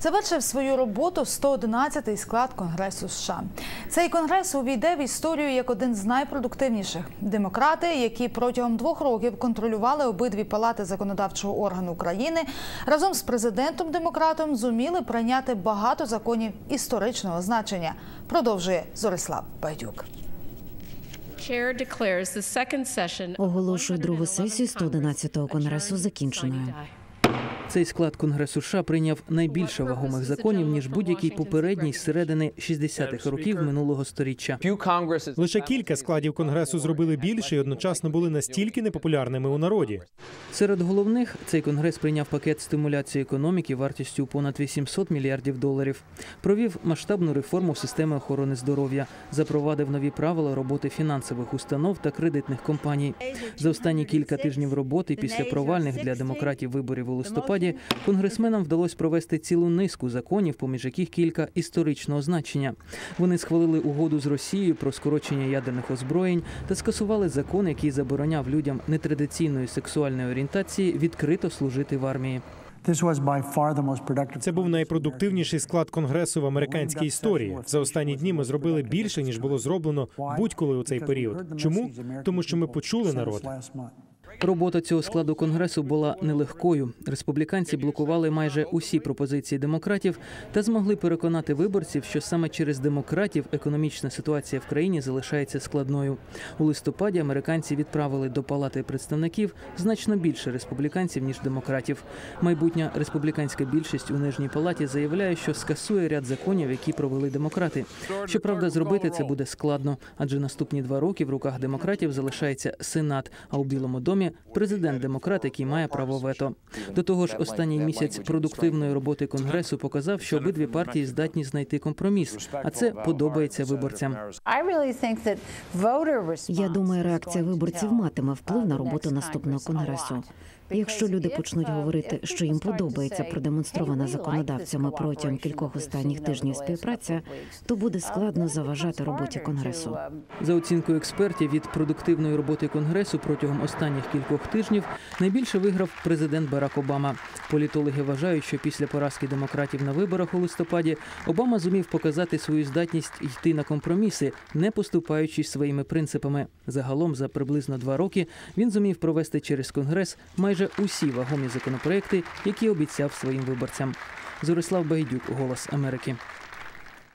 Завершив свою роботу 111-й склад Конгресу США. Цей конгрес увійде в історію як один з найпродуктивніших. Демократи, які протягом двох років контролювали обидві палати законодавчого органу України, разом з президентом демократом зуміли прийняти багато законів історичного значення. Продовжує Зорислав Байдюк. Оголошую другу сесію 111-го конгресу закінченою. Цей склад Конгресу США прийняв найбільше вагомих законів ніж будь-який попередній з середини 60-х років минулого сторіччя. Лише кілька складів конгресу зробили більше і одночасно були настільки непопулярними у народі. Серед головних цей конгрес прийняв пакет стимуляції економіки вартістю понад 800 мільярдів доларів. Провів масштабну реформу системи охорони здоров'я, запровадив нові правила роботи фінансових установ та кредитних компаній. За останні кілька тижнів роботи після провальних для демократів виборів у листопаді конгресменам вдалося провести цілу низку законів, поміж яких кілька історичного значення. Вони схвалили угоду з Росією про скорочення ядерних озброєнь та скасували закон, який забороняв людям нетрадиційної сексуальної орієнтації відкрито служити в армії. Це був найпродуктивніший склад конгресу в американській історії. За останні дні ми зробили більше ніж було зроблено будь-коли у цей період. Чому? Тому що ми почули народ. Робота цього складу конгресу була нелегкою. Республіканці блокували майже усі пропозиції демократів та змогли переконати виборців, що саме через демократів економічна ситуація в країні залишається складною. У листопаді американці відправили до палати представників значно більше республіканців ніж демократів. Майбутня республіканська більшість у нижній палаті заявляє, що скасує ряд законів, які провели демократи. Щоправда, зробити це буде складно, адже наступні два роки в руках демократів залишається сенат, а у Білому домі президент демократ, який має право вето. До того ж, останній місяць продуктивної роботи конгресу показав, що обидві партії здатні знайти компроміс, а це подобається виборцям. Я думаю, реакція виборців матиме вплив на роботу наступного конгресу. Якщо люди почнуть говорити, що їм подобається продемонстрована законодавцями протягом кількох останніх тижнів співпраця, то буде складно заважати роботі конгресу. За оцінкою експертів від продуктивної роботи конгресу протягом останніх кількох тижнів найбільше виграв президент Барак Обама. Політологи вважають, що після поразки демократів на виборах у листопаді Обама зумів показати свою здатність йти на компроміси, не поступаючись своїми принципами. Загалом за приблизно два роки він зумів провести через конгрес майже усі вагомі законопроекти, які обіцяв своїм виборцям. Зорислав Байдюк, Голос Америки.